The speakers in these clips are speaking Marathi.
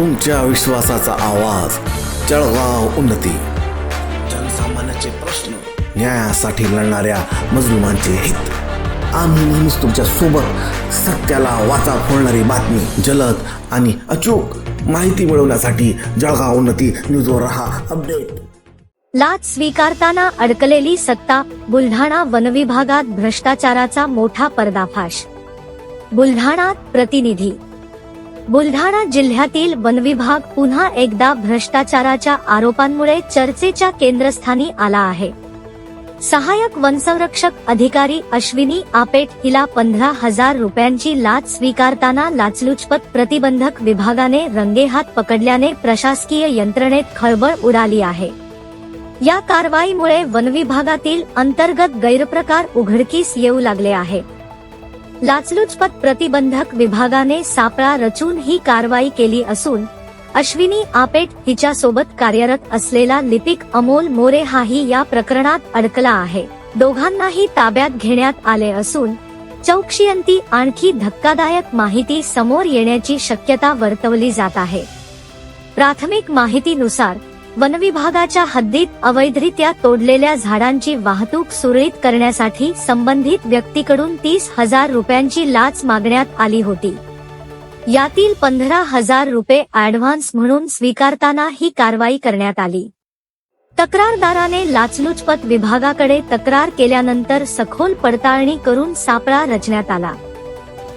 तुमच्या विश्वासाचा आवाज जळगाव उन्नती. जनसामान्याचे प्रश्न न्यायासाठी लढणाऱ्या मजलुमांचे हित. आम्ही नेहमीच तुमच्यासोबत सत्याला वाचा फोडणारी बातमी जलद आणि अचूक माहिती मिळवण्यासाठी जळगाव उन्नती न्यूजवर रहा अपडेट. लाच स्वीकारताना अडकलेली सत्ता बुलढाणा वनविभागात भ्रष्टाचाराचा मोठा पर्दाफाश. बुलढाणा प्रतिनिधी बुलढाणा जिल्ह्यातील वनविभाग पुन्हा एकदा भ्रष्टाचाराच्या आरोपांमुळे चर्चेच्या केंद्रस्थानी आला आहे. सहाय्यक वनसंरक्षक अधिकारी अश्विनी आपेट हिला पंधरा हजार रुपयांची लाच स्वीकारताना लाचलुचपत प्रतिबंधक विभागाने रंगेहात पकडल्याने प्रशासकीय यंत्रणेत खळबळ उडाली आहे. या कारवाईमुळे वनविभागातील अंतर्गत गैरप्रकार उघडकीस येऊ लागले आहे. लाचलुचपत प्रतिबंधक विभागाने सापळा रचून ही कारवाई केली असून अश्विनी आपेट हिच्यासोबत कार्यरत असलेला लिपिक अमोल मोरे हाही या प्रकरणात अडकला आहे. दोघांनाही ताब्यात घेण्यात आले असून चौकशीअंती आणखी धक्कादायक माहिती समोर येण्याची शक्यता वर्तवली जात आहे. प्राथमिक माहितीनुसार वनविभागाच्या हद्दीत अवैधरित्या तोडलेल्या झाडांची वाहतूक सुरळीत करण्यासाठी संबंधित व्यक्तीकडून तीस हजार रुपयांची लाच मागण्यात आली होती. यातील पंधरा हजार रुपये ऍडव्हान्स म्हणून स्वीकारताना ही कारवाई करण्यात आली. तक्रारदाराने लाचलुचपत विभागाकडे तक्रार केल्यानंतर सखोल पडताळणी करून सापळा रचण्यात आला.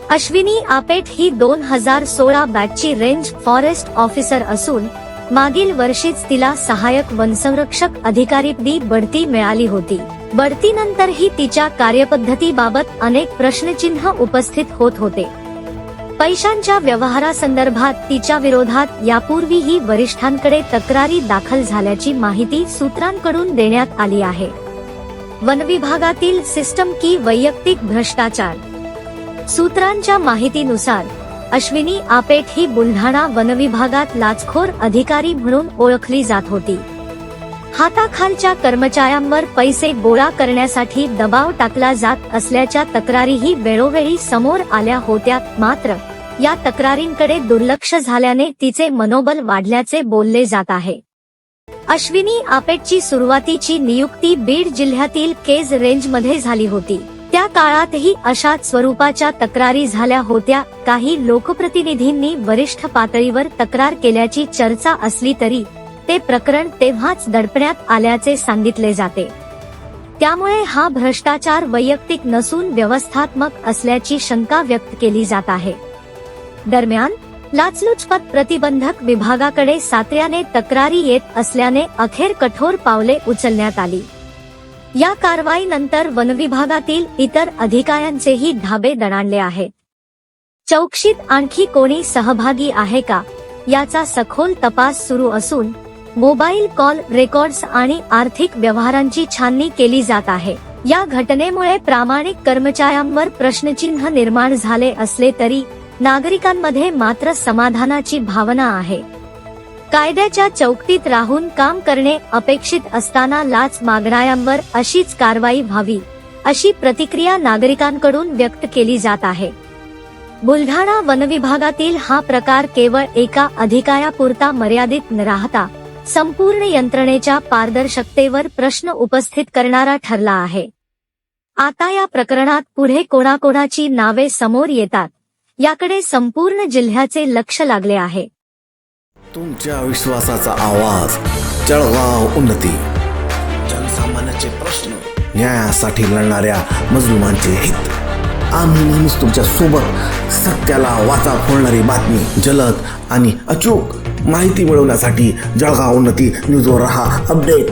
अश्विनी आपेट ही दोन हजार सोळा बॅचची रेंज फॉरेस्ट ऑफिसर असून मागील वर्षीच तिला सहाय्यक वनसंरक्षक अधिकारी दी बढती मिळाली होती. बढतीनंतरही तिच्या कार्यपद्धतीबाबत अनेक प्रश्नचिन्ह उपस्थित होत होते. पैशांच्या व्यवहारासंदर्भात तिच्या विरोधात यापूर्वीही वरिष्ठांकडे तक्रारी दाखल झाल्याची माहिती सूत्रांकडून देण्यात आली आहे. वनविभागातील सिस्टम की वैयक्तिक भ्रष्टाचार. सूत्रांच्या माहितीनुसार अश्विनी आपेट ही बुलढाणा वनविभागात लाचखोर अधिकारी म्हणून ओळखली जात होती. हाताखालच्या कर्मचाऱ्यांवर पैसे गोळा करण्यासाठी दबाव टाकला जात असल्याच्या तक्रारीही वेळोवेळी समोर आल्या होत्या मात्र या तक्रारींकडे दुर्लक्ष झाल्याने तिचे मनोबल वाढल्याचे बोलले जात आहे. अश्विनी आपेटची सुरुवातीची नियुक्ती बीड जिल्ह्यातील केज रेंजमध्ये झाली होती. त्या काळातही अशाच स्वरूपाच्या तक्रारी झाल्या होत्या. काही लोकप्रतिनिधींनी वरिष्ठ पातळीवर तक्रार केल्याची चर्चा असली तरी ते प्रकरण तेव्हाच दडपण्यात आल्याचे सांगितले जाते. त्यामुळे हा भ्रष्टाचार वैयक्तिक नसून व्यवस्थात्मक असल्याची शंका व्यक्त केली जात आहे. दरम्यान लाचलुचपत प्रतिबंधक विभागाकडे सातऱ्याने तक्रारी येत असल्याने अखेर कठोर पावले उचलण्यात आली. या कारवाईनंतर वनविभागातील इतर अधिकाऱ्यांचेही धाबे दणाणले आहेत. चौकशीत आणखी कोणी सहभागी आहे का? याचा सखोल तपास सुरू असून मोबाईल कॉल रेकॉर्ड्स आणि आर्थिक व्यवहारांची छाननी केली जात आहे. या घटनेमुळे प्रामाणिक कर्मचाऱ्यांवर प्रश्नचिन्ह निर्माण झाले असले तरी नागरिकांमध्ये मात्र समाधानाची भावना आहे. कायद्याच्या चौकटीत राहून काम करणे अपेक्षित असताना लाच मागणाऱ्यांवर अशीच कारवाई व्हावी अशी प्रतिक्रिया नागरिकांकडून व्यक्त केली जात आहे. बुलढाणा वनविभागातील हा प्रकार केवळ एका अधिकाऱ्यापुरता मर्यादित न राहता संपूर्ण यंत्रणेच्या पारदर्शकतेवर प्रश्न उपस्थित करणारा ठरला आहे. आता या प्रकरणात पुढे कोणाकोणाची नावे समोर येतात याकडे संपूर्ण जिल्ह्याचे लक्ष लागले आहे. तुमच्या विश्वासाचा आवाज जळगाव उन्नती. जनसामान्याचे प्रश्न न्यायासाठी लढणाऱ्या मजलुमांचे हित. आम्ही नेहमीच तुमच्यासोबत सत्याला वाचा फोडणारी बातमी जलद आणि अचूक माहिती मिळवण्यासाठी जळगाव उन्नती न्यूजवर रहा अपडेट.